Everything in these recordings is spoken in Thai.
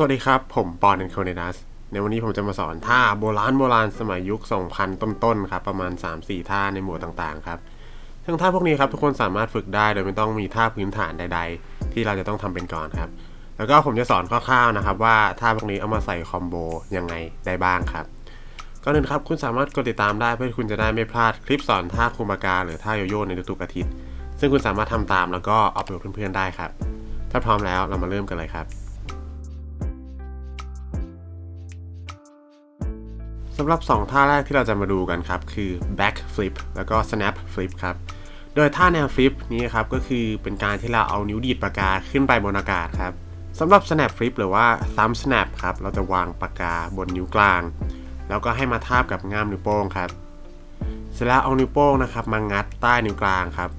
สวัสดีครับ ผมปอนเอนโคเนดัสในวันนี้ผมจะมาสอนท่าโบราณโบราณสมัยยุค 2000 ต้นๆครับ ประมาณ 3-4 ท่าในหมวดต่างๆครับซึ่งท่าพวกนี้ครับ ทุกคนสามารถฝึกได้โดยไม่ต้องมีท่าพื้นฐานใด ๆ ที่เราจะต้องทำเป็นก่อนครับ แล้วก็ผมจะสอนคร่าวๆนะครับ ว่าท่าพวกนี้เอามาใส่คอมโบยังไงได้บ้างครับก่อนอื่นครับคุณสามารถกดติดตามได้เพื่อคุณจะได้ไม่พลาดคลิปสอนท่าคุมากาหรือท่าโยโย่ในทุกๆอาทิตย์ ซึ่งคุณสามารถทำตามแล้วก็เอาไปกับเพื่อนๆได้ครับ ถ้าพร้อมแล้วเรามาเริ่มกันเลยครับ สำหรับ 2 ท่าแรกที่เราจะมาดูกันครับ คือ back flip แล้วก็ snap flip ครับ โดยท่าแนว flip นี้ครับก็คือเป็นการที่เราเอานิ้วดีดปากกาขึ้นไปบนอากาศครับสำหรับ snap flip หรือว่า thumb snap ครับ เราจะวางปากกาบนนิ้วกลาง แล้วก็ให้มาทาบกับง่ามนิ้วโป้งครับ เสร็จแล้วเอานิ้วโป้งนะครับมางัดใต้นิ้วกลางครับ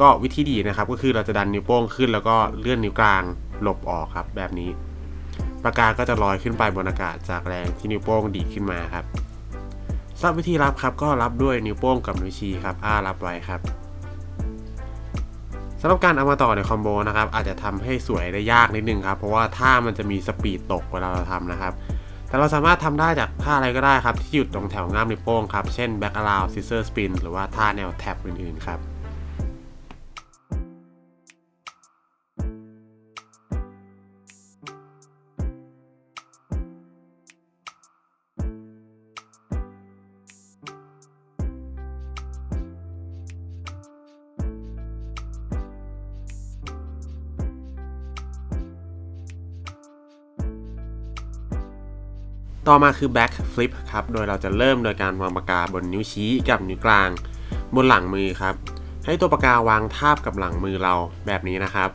ก็วิธีดีนะครับก็คือเราจะดันนิ้วโป้งขึ้น แล้วก็เลื่อนนิ้วกลางหลบออกครับแบบนี้ ปากกาก็จะลอยขึ้นไปบนอากาศจากแรงที่นิ้วโป้งดีดขึ้นมาครับสำหรับวิธีรับครับก็รับด้วยนิ้วโป้งกับนิ้วชี้ครับอ้ารับไว้ครับสำหรับการเอามาต่อในคอมโบนะครับอาจจะทำให้สวยได้ยากนิดนึงครับเพราะว่าท่ามันจะมีสปีดตกเวลาเราทำนะครับ แต่เราสามารถทำได้จากท่าอะไรก็ได้ครับที่หยุดตรงแถวง่ามนิ้วโป้งครับเช่น back around scissor spin หรือว่าท่าแนวแท็บอื่นๆครับ ต่อมาคือ back flip ครับ โดยเราจะเริ่มโดยการวางปากกาบนนิ้วชี้กับนิ้วกลาง บนหลังมือครับ ให้ตัวปากกาวางทาบกับหลังมือเราแบบนี้นะครับ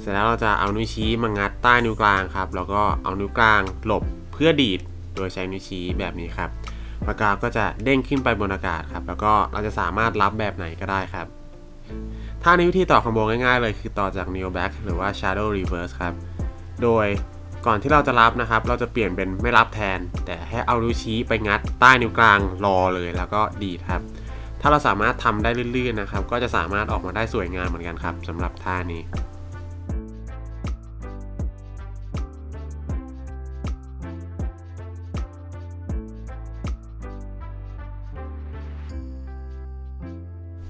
เสร็จแล้วเราจะเอานิ้วชี้มางัดใต้นิ้วกลางครับ แล้วก็เอานิ้วกลางหลบเพื่อดีด โดยใช้นิ้วชี้แบบนี้ครับ ปากกาก็จะเด้งขึ้นไปบนอากาศครับ แล้วก็เราจะสามารถรับแบบไหนก็ได้ครับท่านี้วิธีต่อคอมโบง่ายๆเลยคือต่อจาก neo back หรือว่า shadow reverse ครับ โดย ก่อนที่เราจะรับนะครับ เราจะเปลี่ยนเป็นไม่รับแทน แต่ให้เอานิ้วชี้ไปงัดใต้นิ้วกลางรอเลยแล้วก็ดีดครับ ถ้าเราสามารถทำได้ลื่นๆนะครับ ก็จะสามารถออกมาได้สวยงามเหมือนกันครับสำหรับท่านี้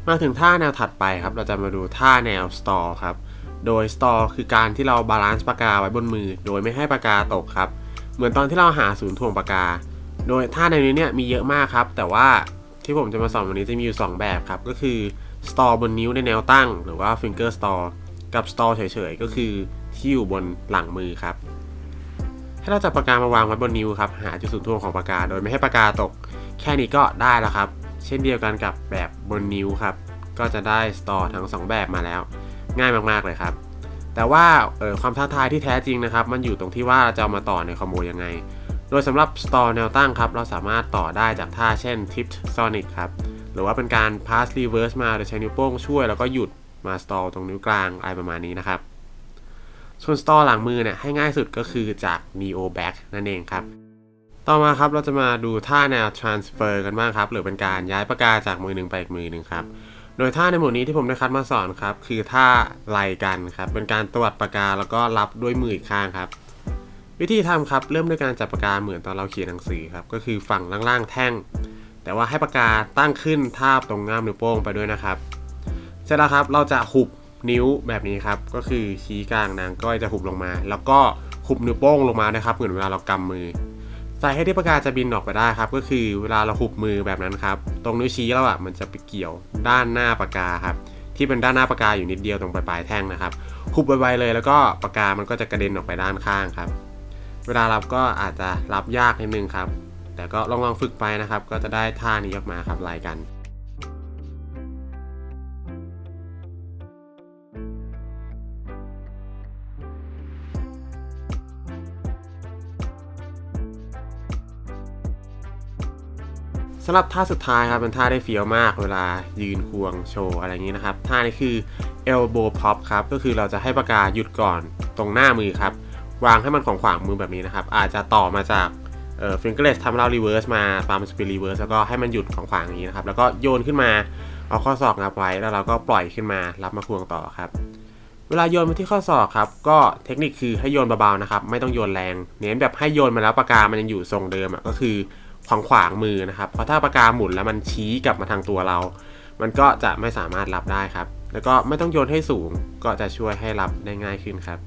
มาถึงท่าแนวถัดไปครับ เราจะมาดูท่าแนว store ครับ โดย store คือการที่เราบาลานซ์ปากกาไว้บนมือ โดยไม่ให้ปากกาตกครับ เหมือนตอนที่เราหาศูนย์ถ่วงปากกา โดยท่าในนี้เนี่ยมีเยอะมากครับ แต่ว่าที่ผมจะมาสอนวันนี้จะมีอยู่ 2 แบบครับ ก็คือ store บนนิ้วในแนวตั้ง หรือว่า finger store กับ store เฉยๆ ก็คือที่อยู่บนหลังมือครับ ให้เราจับปากกามาวางไว้บนนิ้วครับ หาจุดศูนย์ถ่วงของปากกา โดยไม่ให้ปากกาตก แค่นี้ก็ได้แล้วครับ เช่นเดียวกันกับแบบบนนิ้วครับ ก็จะได้ store ทั้ง 2 แบบมาแล้ว ง่ายมากๆเลยครับ แต่ว่าออความท้าทายที่แท้จริงนะครับ มันอยู่ตรงที่ว่าจะามาต่อในคอมโบยังไง โดยสำหรับ store แนวตั้งครับ เราสามารถต่อได้จากท่าเช่น tipped sonic ครับ หรือว่าเป็นการ pass reverse มาโดยใช้นิ้วโป้งช่วยแล้วก็หยุดมา store ตรงนิ้วกลางอะไรประมาณนี้นะครับ ส่วน store หลังมือเนี่ยให้ง่ายสุดก็คือจาก neo back นั่นเองครับต่อมาครับเราจะมาดูท่าแนว transfer กันบ้างครับ หรือเป็นการย้ายปากกาจากมือหนึ่งไปอีกมือหนึ่งครับ โดยท่าในหมวดนี้ที่ผมได้คัดมาสอนครับ คือท่าไล่กันครับ เป็นการตวัดปากกาแล้วก็รับด้วยมืออีกข้างครับ วิธีทำครับเริ่มด้วยการจับปากกาเหมือนตอนเราเขียนหนังสือครับ ก็คือฝั่งล่างๆแท่ง แต่ว่าให้ปากกาตั้งขึ้นทาบตรงง่ามนิ้วโป้งไปด้วยนะครับเสร็จแล้วครับเราจะหุบนิ้วแบบนี้ครับ ก็คือชี้กลางนางก้อยจะหุบลงมา แล้วก็หุบนิ้วโป้งลงมานะครับ เหมือนเวลาเรากำมือ แต่ให้ที่ปากกาจะบินออกไปได้ครับ ก็คือเวลาเราหุบมือแบบนั้นครับ ตรงนิ้วชี้เราอะมันจะไปเกี่ยวด้านหน้าปากกาครับ ที่เป็นด้านหน้าปากกาอยู่นิดเดียวตรงปลายแท่งนะครับหุบไวๆเลยแล้วก็ปากกามันก็จะกระเด็นออกไปด้านข้างครับ เวลารับก็อาจจะรับยากนิดนึงครับ แต่ก็ลองลองฝึกไปนะครับ ก็จะได้ท่านี้ออกมาครับลายกัน สำหรับท่าสุดท้ายครับเป็นท่าได้เฟี้ยวมากเวลายืนควงโชว์อะไรอย่างนี้นะครับ ท่านี้คือ elbow pop ครับ ก็คือเราจะให้ปากกาหยุดก่อนตรงหน้ามือครับ วางให้มันของขวางมือแบบนี้นะครับ อาจจะต่อมาจากเอ่อ fingerless ทำเรา reverse มาปาล์ม spin reverse แล้วก็ให้มันหยุดของขวางอย่างนี้นะครับ แล้วก็โยนขึ้นมาเอาข้อศอกงับไว้แล้วเราก็ปล่อยขึ้นมารับมาควงต่อครับ เวลาโยนมาที่ข้อศอกครับ ก็เทคนิคคือให้โยนเบาๆนะครับ ไม่ต้องโยนแรง เน้นแบบให้โยนมาแล้วปากกามันยังอยู่ทรงเดิมอะก็คือ ขวางขวางมือนะครับ เพราะถ้าปากกาหมุนแล้วมันชี้กลับมาทางตัวเรา มันก็จะไม่สามารถรับได้ครับ แล้วก็ไม่ต้องโยนให้สูงก็จะช่วยให้รับได้ง่ายขึ้นครับ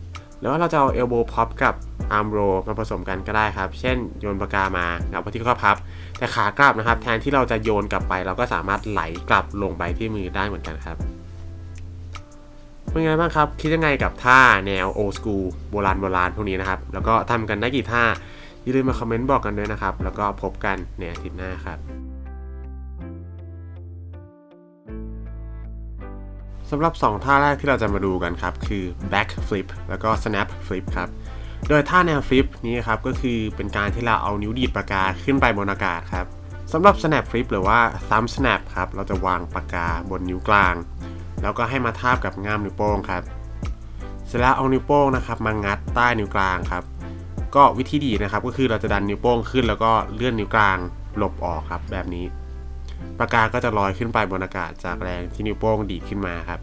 แล้วเราจะเอาเอลโบพับกับอาร์มโรมาผสมกันก็ได้ครับ เช่นโยนปากกามางับไปที่ข้อพับ แต่ขากลับนะครับ แทนที่เราจะโยนกลับไป เราก็สามารถไหลกลับลงไปที่มือได้เหมือนกันครับเป็นไงบ้างครับ คิดยังไงกับท่าแนวโอ s กูโบราณโบราณพวกนี้นะครับ แล้วก็ทำกันได้กี่ท่า อย่าลืมมาคอมเมนต์บอกกันด้วยนะครับ แล้วก็พบกันในอาทิตย์หน้าครับสำหรับ 2 ท่าแรกที่เราจะมาดูกันครับ คือ back flip แล้วก็ snap flip ครับ โดยท่าแนว flip นี้ครับก็คือเป็นการที่เราเอานิ้วดีดปากกาขึ้นไปบนอากาศครับสำหรับ snap flip หรือว่า thumb snap ครับ เราจะวางปากกาบนนิ้วกลาง แล้วก็ให้มาทาบกับง่ามนิ้วโป้งครับ เสร็จแล้วเอานิ้วโป้งนะครับมางัดใต้นิ้วกลางครับ ก็วิธีดีนะครับ ก็คือเราจะดันนิ้วโป้งขึ้น แล้วก็เลื่อนนิ้วกลางหลบออกครับ แบบนี้ปากกาก็จะลอยขึ้นไปบนอากาศจากแรงที่นิ้วโป้งดีดขึ้นมาครับ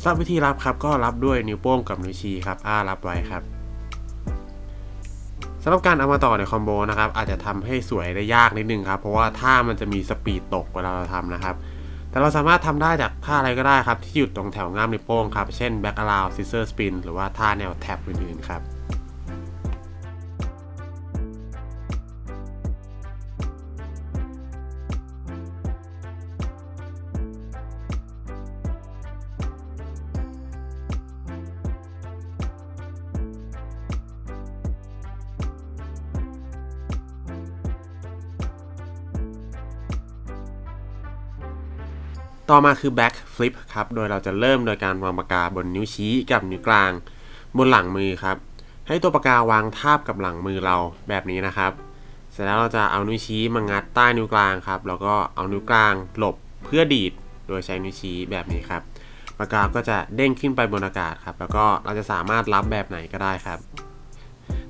สำหรับวิธีรับครับก็รับด้วยนิ้วโป้งกับนิ้วชี้ครับ อ้ารับไว้ครับสำหรับการเอามาต่อในคอมโบนะครับ อาจจะทำให้สวยได้ยากนิดนึงครับ เพราะว่าท่ามันจะมีสปีดตกเวลาเราทำนะครับ แต่เราสามารถทำได้จากท่าอะไรก็ได้ครับ ที่หยุดตรงแถวง่ามนิ้วโป้งครับ เช่น back around scissor spin หรือว่าท่าแนวแท็บอื่นๆครับ ต่อมาคือ back flip ครับ โดยเราจะเริ่มโดยการวางปากกาบนนิ้วชี้กับนิ้วกลาง บนหลังมือครับ ให้ตัวปากกาวางทาบกับหลังมือเราแบบนี้นะครับ เสร็จแล้วเราจะเอานิ้วชี้มางัดใต้นิ้วกลางครับ แล้วก็เอานิ้วกลางหลบเพื่อดีด โดยใช้นิ้วชี้แบบนี้ครับ ปากกาก็จะเด้งขึ้นไปบนอากาศครับ แล้วก็เราจะสามารถรับแบบไหนก็ได้ครับ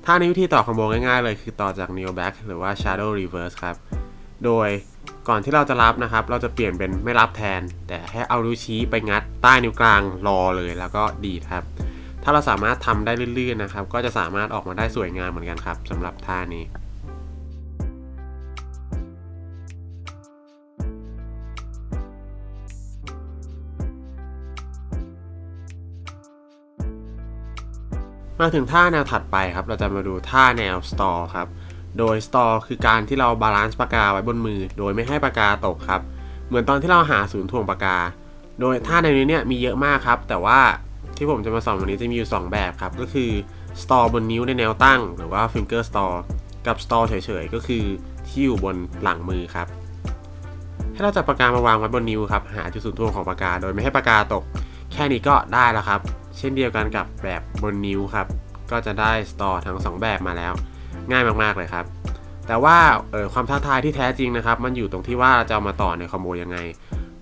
ถ้าในวิธีต่อคอมโบง่ายๆเลยคือต่อจาก neo back หรือว่า shadow reverse ครับ โดย ก่อนที่เราจะรับนะครับ เราจะเปลี่ยนเป็นไม่รับแทน แต่ให้เอานิ้วชี้ไปงัดใต้นิ้วกลางรอเลยแล้วก็ดีครับ ถ้าเราสามารถทำได้ลื่นๆนะครับ ก็จะสามารถออกมาได้สวยงามเหมือนกันครับสำหรับท่านี้มาถึงท่าแนวถัดไปครับ เราจะมาดูท่าแนว store ครับ โดย store คือการที่เราบาลานซ์ปากกาไว้บนมือ โดยไม่ให้ปากกาตกครับ เหมือนตอนที่เราหาศูนย์ถ่วงปากกา โดยท่าในนี้เนี่ยมีเยอะมากครับ แต่ว่าที่ผมจะมาสอนวันนี้จะมีอยู่ 2 แบบครับ ก็คือ store บนนิ้วในแนวตั้ง หรือว่า finger store กับ store เฉยๆ ก็คือที่อยู่บนหลังมือครับ ให้เราจับปากกามาวางไว้บนนิ้วครับ หาจุดศูนย์ถ่วงของปากกา โดยไม่ให้ปากกาตก แค่นี้ก็ได้แล้วครับ เช่นเดียวกันกับแบบบนนิ้วครับ ก็จะได้ store ทั้ง 2 แบบมาแล้ว ง่ายมากๆเลยครับ แต่ว่าเออความท้าทายที่แท้จริงนะครับ มันอยู่ตรงที่ว่าเราจะเอามาต่อในคอมโบยังไง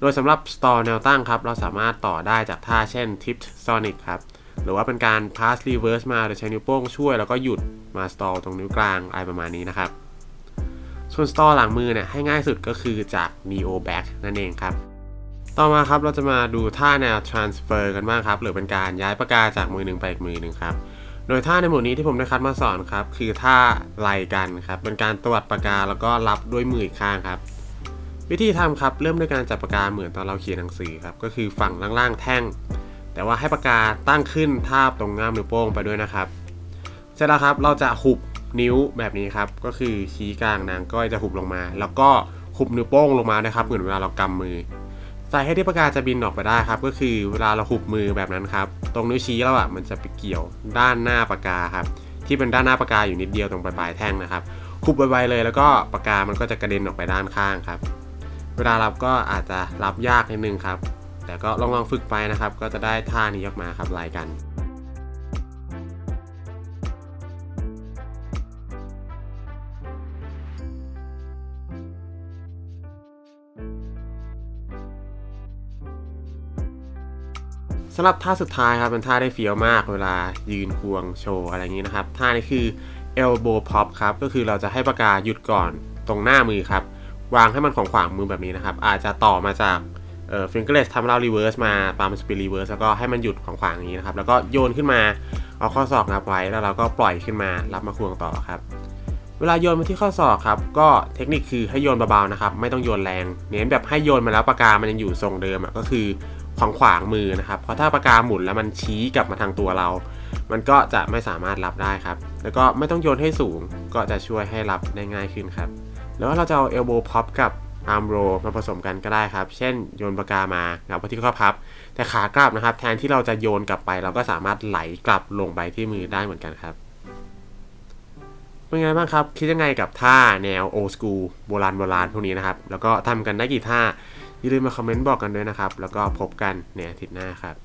โดยสำหรับ store แนวตั้งครับ เราสามารถต่อได้จากท่าเช่น tipped sonic ครับ หรือว่าเป็นการ pass reverse มาโดยใช้นิ้วโป้งช่วยแล้วก็หยุดมา store ตรงนิ้วกลางอะไรประมาณนี้นะครับส่วน store หลังมือเนี่ยให้ง่ายสุดก็คือจาก neo back นั่นเองครับ ต่อมาครับเราจะมาดูท่าแนว transfer กันบ้างครับ หรือเป็นการย้ายปากกาจากมือหนึ่งไปอีกมือหนึ่งครับ โดยท่าในหมวดนี้ที่ผมได้คัดมาสอนครับ คือท่าไล่กันครับ เป็นการตวัดปากกาแล้วก็รับด้วยมืออีกข้างครับ วิธีทำครับเริ่มด้วยการจับปากกาเหมือนตอนเราเขียนหนังสือครับ ก็คือฝั่งล่างๆแท่ง แต่ว่าให้ปากกาตั้งขึ้นทาบตรงง่ามนิ้วโป้งไปด้วยนะครับ เสร็จแล้วครับเราจะหุบนิ้วแบบนี้ครับ ก็คือชี้กลางนางก้อยจะหุบลงมา แล้วก็หุบนิ้วโป้งลงมานะครับ เหมือนเวลาเรากำมือ สาเหตุที่ปากกาจะบินออกไปได้ครับ ก็คือเวลาเราหุบมือแบบนั้นครับ ตรงนิ้วชี้เราอะมันจะไปเกี่ยวด้านหน้าปากกาครับ ที่เป็นด้านหน้าปากกาอยู่นิดเดียวตรงปลายแท่งนะครับหุบไวๆเลยแล้วก็ปากกามันก็จะกระเด็นออกไปด้านข้างครับ เวลารับก็อาจจะรับยากนิดนึงครับ แต่ก็ลองลองฝึกไปนะครับ ก็จะได้ท่านี้ออกมาครับลายกัน สำหรับท่าสุดท้ายครับเป็นท่าได้เฟี้ยวมากเวลายืนควงโชว์อะไรอย่างนี้นะครับ ท่านี้คือ elbow pop ครับ ก็คือเราจะให้ปากกาหยุดก่อนตรงหน้ามือครับ วางให้มันของขวางมือแบบนี้นะครับ อาจจะต่อมาจากเอ่อฟิงเกอร์เลสทำเรารีเวิร์สมาปาล์มสปีรีเวิร์สแล้วก็ให้มันหยุดของขวางอย่างนี้นะครับ แล้วก็โยนขึ้นมาเอาข้อศอกงับไว้แล้วเราก็ปล่อยขึ้นมารับมาควงต่อครับ เวลาโยนมาที่ข้อศอกครับ ก็เทคนิคคือให้โยนเบาๆนะครับ ไม่ต้องโยนแรง เน้นแบบให้โยนมาแล้วปากกามันยังอยู่ทรงเดิมอะก็คือ ขวางขวางมือนะครับ เพราะถ้าปากกาหมุนแล้วมันชี้กลับมาทางตัวเรา มันก็จะไม่สามารถรับได้ครับ แล้วก็ไม่ต้องโยนให้สูงก็จะช่วยให้รับได้ง่ายขึ้นครับ แล้วเราจะเอาเอลโบพับกับอาร์มโรมาผสมกันก็ได้ครับ เช่นโยนปากกามางับที่ข้อพับ แต่ขากลับนะครับ แทนที่เราจะโยนกลับไป เราก็สามารถไหลกลับลงไปที่มือได้เหมือนกันครับ เป็นไงบ้างครับ คิดยังไงกับท่าแนวโอ s กูโบราณโบราณพวกนี้นะครับ แล้วก็ทำกันได้กี่ท่า อย่าลืมมาคอมเมนต์บอกกันด้วยนะครับ แล้วก็พบกันในอาทิตย์หน้าครับ